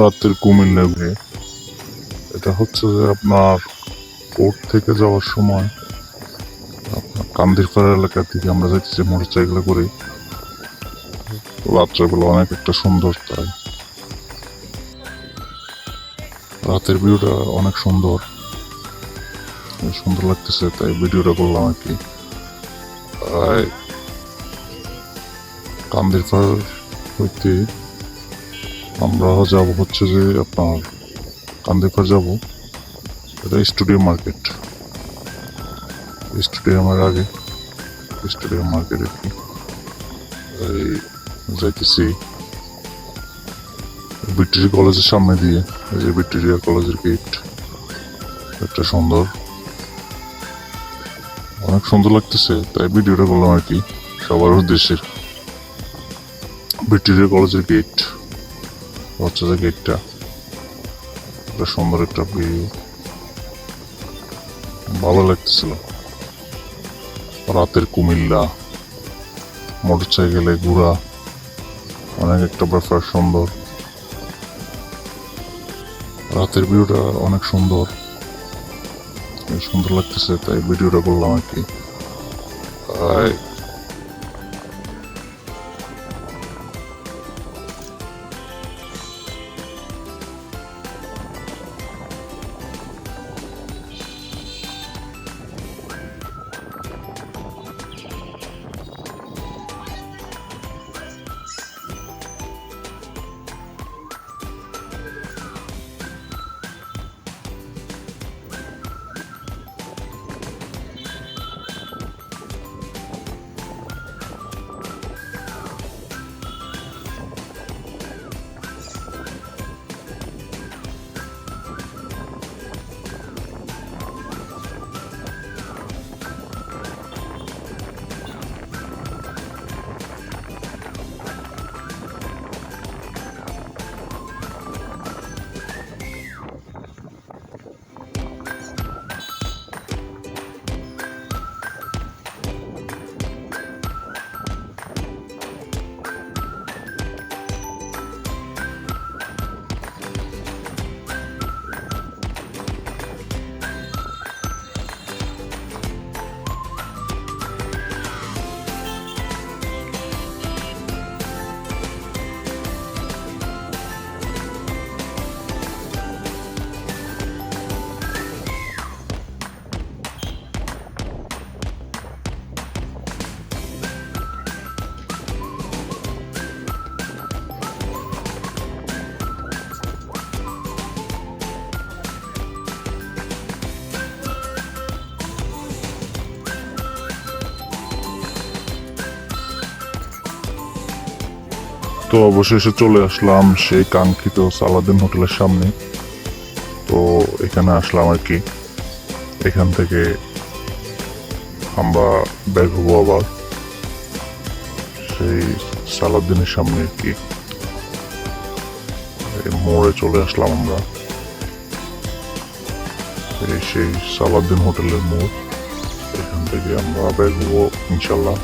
রাতের কুমিল্লা ঘুরে এটা হচ্ছে যে আপনার কোর্ট থেকে যাওয়ার সময় আপনার কান্দিরপাড়া এলাকা থেকে আমরা যাইতেছি মোটর সাইকেলে করে। রাত্রেবেলা অনেক একটা সুন্দর তাই। রাতের ভিউটা অনেক সুন্দর। সুন্দর লাগতেছে তাই ভিডিওটা করলাম আর কি। কান্দিরপাড় হইতে আমরা যাব হচ্ছে যে আপনার কান্দিরপাড় যাব। এটা স্টুডিও মার্কেট। স্টুডিয়ামের আগে। স্টুডিয়াম মার্কেট কি। এই যাইতেছি। ভিক্টোরিয়া কলেজের সামনে দিয়ে। এই যে ভিক্টোরিয়া কলেজের গেট। একটা সুন্দর। অনেক সুন্দর লাগতেছে, তাই ভিডিওটা করলাম আর কি। সবার উদ্দেশ্যে। ভিক্টোরিয়া কলেজের গেট। হচ্ছে যে গেটটা সুন্দর একটা ভিউ ভালো লাগতেছিল। রাতের কুমিল্লা। মোটর সাইকেলে ঘোরা। অনেক একটা ব্যাপার সুন্দর। রাতের ভিউটা অনেক সুন্দর। সুন্দর লাগতেছে, তাই ভিডিওটা করলাম আর কি। তো অবশেষে চলে আসলাম সেই কাঙ্ক্ষিত সালাদিন হোটেলের সামনে। তো এখানে আসলাম আর কি। এখান থেকে আমরা ব্যাগ হব আবার। সেই সালাদিনের সামনে আর কি। মোড়ে চলে আসলাম আমরা। সেই সালাদিন হোটেলের মোড়। এখান থেকে আমরা ব্যাগ হব ইনশাল্লাহ